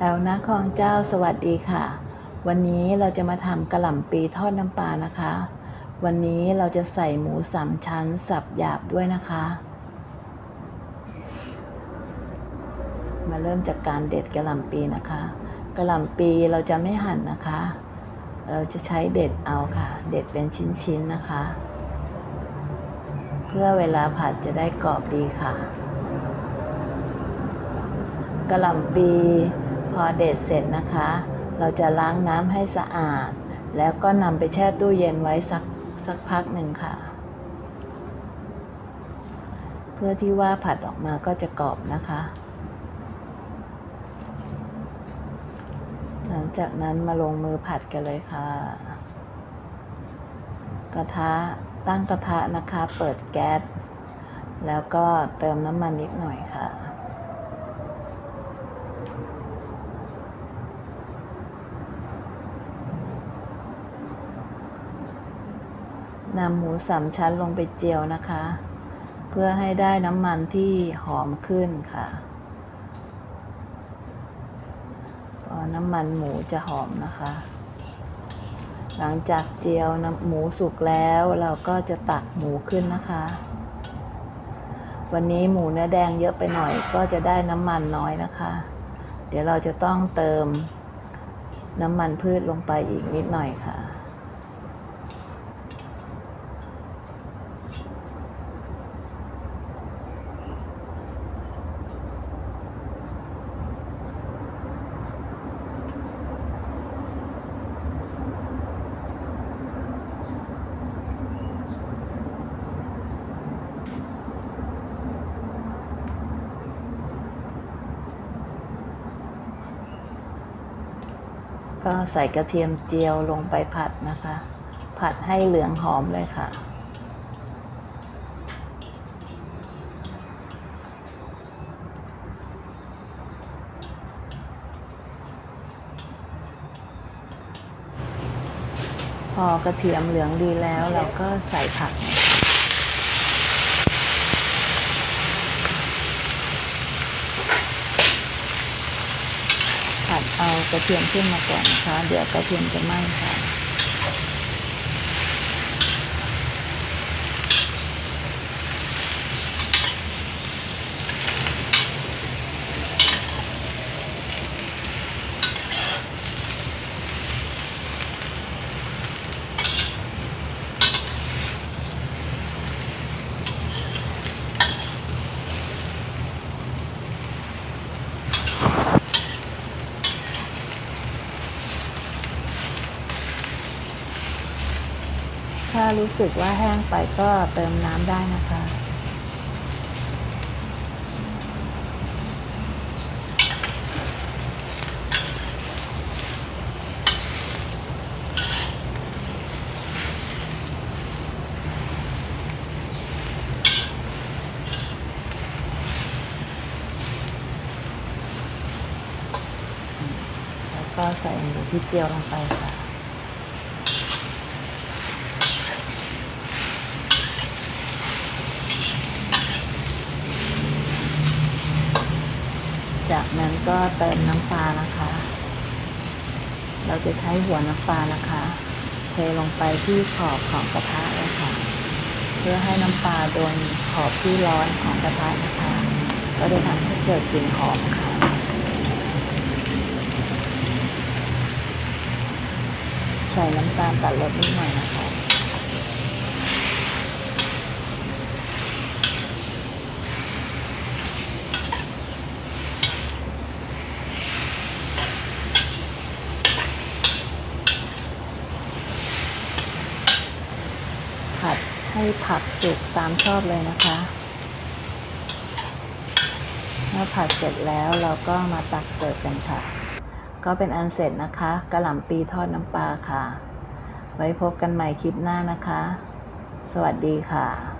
แอลนะคองเจ้าสวัสดีค่ะ วันนี้เราจะมาทำกระหล่ำปีทอดน้ำปลานะคะ วันนี้เราจะใส่หมูสามชั้นสับหยาบด้วยนะคะ มาเริ่มจากการเด็ดกระหล่ำปีนะคะกระหล่ำปีเราจะไม่หั่นนะคะ เราจะใช้เด็ดเอาค่ะ เด็ดเป็นชิ้นๆนะคะ เพื่อเวลาผัดจะได้กรอบดีค่ะกระหล่ำปี พอเด็ดเสร็จนะคะ เราจะล้างน้ำให้สะอาด แล้วก็นำไปแช่ตู้เย็นไว้สักสักพักหนึ่งค่ะ เพื่อที่ว่าผัดออกมาก็จะกรอบนะคะ หลังจากนั้นมาลงมือผัดกันเลยค่ะ กระทะตั้งกระทะนะคะ เปิดแก๊สแล้วก็เติมน้ำมันนิดหน่อยค่ะ นำหมูสามชั้นลงไปเจียวนะคะ เพื่อให้ได้น้ำมันที่หอมขึ้นค่ะพอน้ำมันหมูจะหอมนะคะ หลังจากเจียวน้ำหมูสุกแล้วเราก็จะตักหมูขึ้นนะคะ วันนี้หมูเนื้อแดงเยอะไปหน่อยก็จะได้น้ำมันน้อยนะคะ เดี๋ยวเราจะต้องเติมน้ำมันพืชลงไปอีกนิดหน่อยค่ะ ก็ใส่กระเทียมเจียวลงไปผัดนะคะ ผัดให้เหลืองหอมเลยค่ะ พอกระเทียมเหลืองดีแล้วเราก็ใส่ผัก เอากระเทียมขึ้นมาก่อนนะคะ เดี๋ยวกระเทียมจะไหม้ค่ะ ถ้ารู้สึกว่าแห้งไปก็เติมน้ำได้นะคะ แล้วก็ใส่หมูที่เจียวลงไปค่ะ จา ก็เติมน้ำปลานะคะ เราจะใช้หัวน้ำปลานะคะ เทลงไปที่ขอบของกระทะเลยค่ะ เพื่อให้น้ำปลาโดนขอบที่ร้อนของกระทะนะคะ ก็จะทำให้เกิดกลิ่นหอมค่ะใส่น้ำตาลตัดรสนิดหน่อยนะคะ ผัดให้ ผักสุกตามชอบเลยนะคะเมื่อผัดเสร็จแล้วเราก็มาตักเสิร์ฟกันค่ะ ก็เป็นอันเสร็จนะคะกระหล่ำปีทอดน้ำปลาค่ะ ไว้พบกันใหม่คลิปหน้านะคะ สวัสดีค่ะ